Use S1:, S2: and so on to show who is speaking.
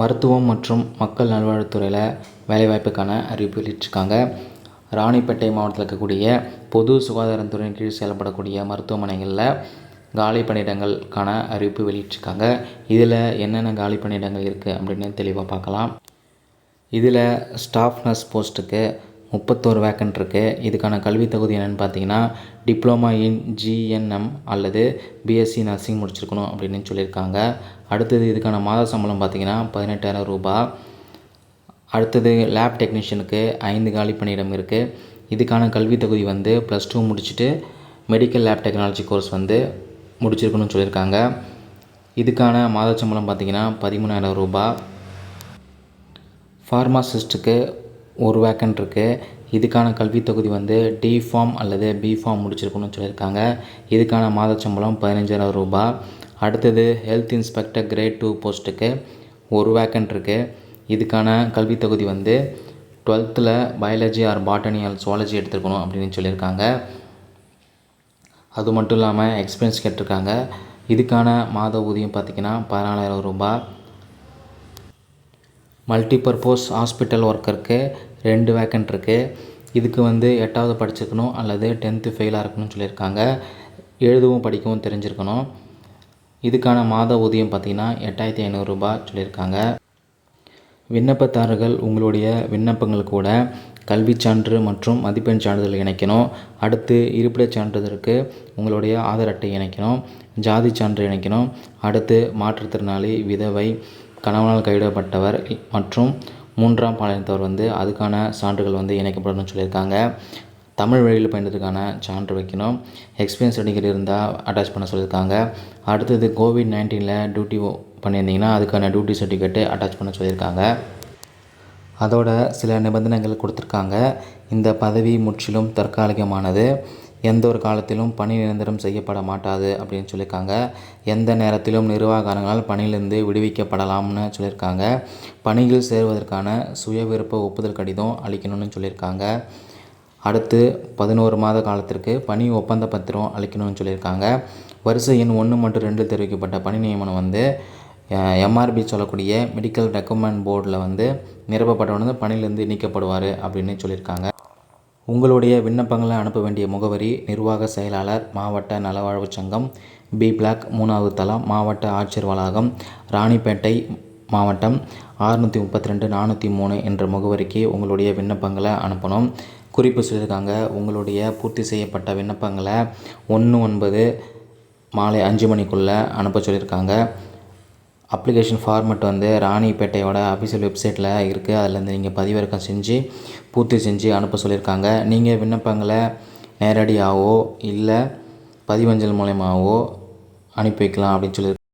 S1: மருத்துவம் மற்றும் மக்கள் நல்வாழ்வுத்துறையில் வேலைவாய்ப்புக்கான அறிவிப்பு வெளியிட்டிருக்காங்க. ராணிப்பேட்டை மாவட்டத்தில் இருக்கக்கூடிய பொது சுகாதாரத்துறையின் கீழ் செயல்படக்கூடிய மருத்துவமனைகளில் காலி பணியிடங்களுக்கான அறிவிப்பு வெளியிட்டிருக்காங்க. இதில் என்னென்ன காலி பணியிடங்கள் இருக்குது அப்படின்னு தெளிவாக பார்க்கலாம். இதில் ஸ்டாஃப் நர்ஸ் போஸ்ட்டுக்கு முப்பத்தோரு வேக்கன்ட் இருக்குது இதுக்கான கல்வி தகுதி என்னென்னு பார்த்தீங்கன்னா டிப்ளமா இன் ஜிஎன்எம் அல்லது பிஎஸ்சி நர்சிங் முடிச்சிருக்கணும் அப்படின்னு சொல்லியிருக்காங்க. அடுத்தது இதுக்கான மாத சம்பளம் பார்த்தீங்கன்னா பதினெட்டாயிரம் ரூபாய் அடுத்தது லேப் டெக்னீஷியனுக்கு ஐந்து காலி பணியிடம் இருக்குது இதுக்கான கல்வி தகுதி வந்து ப்ளஸ் டூ முடிச்சுட்டு மெடிக்கல் லேப் டெக்னாலஜி கோர்ஸ் வந்து முடிச்சிருக்கணும்னு சொல்லியிருக்காங்க. இதுக்கான மாத சம்பளம் பார்த்தீங்கன்னா பதிமூணாயிரம் ரூபாய் ஃபார்மாசிஸ்ட்டுக்கு ஒரு வேக்கன்ட் இருக்குது இதுக்கான கல்வி தொகுதி வந்து டி ஃபார்ம் அல்லது பி ஃபார்ம் முடிச்சிருக்கணும்னு சொல்லியிருக்காங்க. இதுக்கான மாத சம்பளம் பதினஞ்சாயிரம் ரூபாய் அடுத்தது ஹெல்த் இன்ஸ்பெக்டர் கிரேட் டூ போஸ்ட்டுக்கு ஒரு வேக்கன்ட் இருக்குது இதுக்கான கல்வி தொகுதி வந்து டுவெல்த்தில் biology or botany or zoology எடுத்துருக்கணும் அப்படின்னு சொல்லியிருக்காங்க. அது மட்டும் இல்லாமல் எக்ஸ்பீரியன்ஸ் கேட்டிருக்காங்க. இதுக்கான மாத ஊதியம் பார்த்திங்கன்னா பதினாலாயிரம் ரூபாய் மல்டிபர்போஸ் ஹாஸ்பிட்டல் ஒர்க்கருக்கு ரெண்டு வேக்கண்ட் இருக்குது இதுக்கு வந்து எட்டாவது படிச்சிருக்கணும் அல்லது டென்த்து ஃபெயிலாக இருக்கணும்னு சொல்லியிருக்காங்க. எழுதவும் படிக்கவும் தெரிஞ்சிருக்கணும். இதுக்கான மாத ஊதியம் பார்த்திங்கன்னா எட்டாயிரத்தி ஐநூறுரூபா சொல்லியிருக்காங்க. விண்ணப்பதாரர்கள் உங்களுடைய விண்ணப்பங்கள் கூட கல்விச் சான்று மற்றும் மதிப்பெண் சான்றிதழ் இணைக்கணும். அடுத்து இருப்பிடச் சான்றிதழுக்கு உங்களுடைய ஆதார் அட்டை இணைக்கணும். ஜாதி சான்று இணைக்கணும். அடுத்து மாற்றுத்திறனாளி விதவை கணவனால் கைவிடப்பட்டவர் மற்றும் மூன்றாம் பாலினத்தவர் வந்து அதுக்கான சான்றுகள் வந்து இணைக்கப்படணும்னு சொல்லியிருக்காங்க. தமிழ் வழியில் பயின்றதுக்கான சான்று வைக்கணும். எக்ஸ்பீரியன்ஸ் சர்டிஃபிகேட் இருந்தால் அட்டாச் பண்ண சொல்லியிருக்காங்க. அடுத்தது கோவிட் நைன்டீனில் டியூட்டி பண்ணியிருந்தீங்கன்னா அதுக்கான டியூட்டி சர்டிஃபிகேட்டு அட்டாச் பண்ண சொல்லியிருக்காங்க. அதோட சில நிபந்தனைகள் கொடுத்துருக்காங்க. இந்த பதவி முற்றிலும் தற்காலிகமானது. எந்த ஒரு காலத்திலும் பணி நிரந்தரம் செய்யப்பட மாட்டாது அப்படின்னு சொல்லியிருக்காங்க. எந்த நேரத்திலும் நிர்வாகங்களால் பணியிலிருந்து விடுவிக்கப்படலாம்னு சொல்லியிருக்காங்க. பணியில் சேருவதற்கான சுய விருப்ப ஒப்புதல் கடிதம் அளிக்கணும்னு சொல்லியிருக்காங்க. அடுத்து பதினோரு மாத காலத்திற்கு பணி ஒப்பந்த பத்திரம் அளிக்கணும்னு சொல்லியிருக்காங்க. வரிசை எண் ஒன்று மற்றும் ரெண்டு தெரிவிக்கப்பட்ட பணி நியமனம் வந்து எம்ஆர்பி சொல்லக்கூடிய மெடிக்கல் ரெக்கமெண்ட் போர்டில் வந்து நிரப்பப்பட்டவன் வந்து பணியிலேருந்து நீக்கப்படுவார் அப்படின்னு சொல்லியிருக்காங்க. உங்களுடைய விண்ணப்பங்களை அனுப்ப வேண்டிய முகவரி நிர்வாக செயலாளர் மாவட்ட நலவாழ்வு சங்கம் பி பிளாக் மூணாவது தளம் மாவட்ட ஆட்சியர் வளாகம் ராணிப்பேட்டை மாவட்டம் ஆறுநூற்றி முப்பத்தி ரெண்டு நானூற்றி மூணு என்ற முகவரிக்கு உங்களுடைய விண்ணப்பங்களை அனுப்பணும். குறிப்பு சொல்லியிருக்காங்க உங்களுடைய பூர்த்தி செய்யப்பட்ட விண்ணப்பங்களை ஒன்று ஒன்பது மாலை அஞ்சு மணிக்குள்ளே அனுப்ப சொல்லியிருக்காங்க. அப்ளிகேஷன் ஃபார்மெட் வந்து ராணிப்பேட்டையோட அஃபிஷியல் வெப்சைட்டில் இருக்குது அதிலேருந்து நீங்கள் பதிவிறக்கம் செஞ்சு பூர்த்தி செஞ்சு அனுப்ப சொல்லியிருக்காங்க நீங்கள் விண்ணப்பங்களை நேரடியாகவோ இல்லை பதிவஞ்சல் மூலயமாவோ அனுப்பி வைக்கலாம் அப்படின்னு சொல்லி